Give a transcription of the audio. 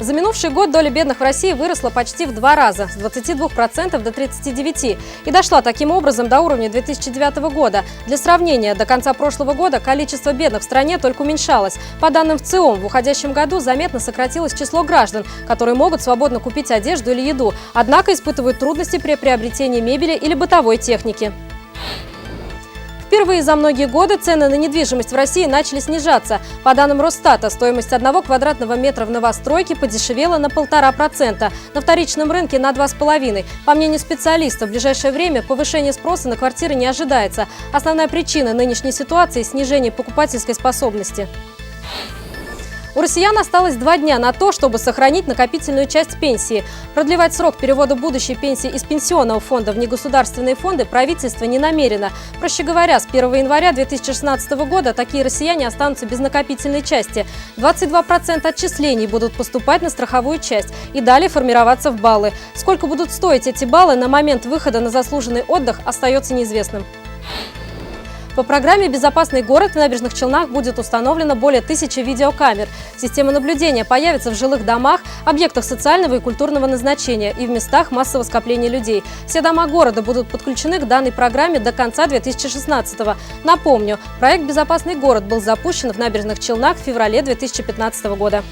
За минувший год доля бедных в России выросла почти в два раза, с 22% до 39%, и дошла таким образом до уровня 2009 года. Для сравнения, до конца прошлого года количество бедных в стране только уменьшалось. По данным ВЦИОМ, в уходящем году заметно сократилось число граждан, которые могут свободно купить одежду или еду, однако испытывают трудности при приобретении мебели или бытовой техники. Впервые за многие годы цены на недвижимость в России начали снижаться. По данным Росстата, стоимость одного квадратного метра в новостройке подешевела на полтора процента, на вторичном рынке на два с половиной. По мнению специалистов, в ближайшее время повышение спроса на квартиры не ожидается. Основная причина нынешней ситуации – снижение покупательской способности. У россиян осталось два дня на то, чтобы сохранить накопительную часть пенсии. Продлевать срок перевода будущей пенсии из пенсионного фонда в негосударственные фонды правительство не намерено. Проще говоря, с 1 января 2016 года такие россияне останутся без накопительной части. 22% отчислений будут поступать на страховую часть и далее формироваться в баллы. Сколько будут стоить эти баллы на момент выхода на заслуженный отдых, остается неизвестным. По программе «Безопасный город» в Набережных Челнах будет установлено более тысячи видеокамер. Система наблюдения появится в жилых домах, объектах социального и культурного назначения и в местах массового скопления людей. Все дома города будут подключены к данной программе до конца 2016 года. Напомню, проект «Безопасный город» был запущен в Набережных Челнах в феврале 2015 года.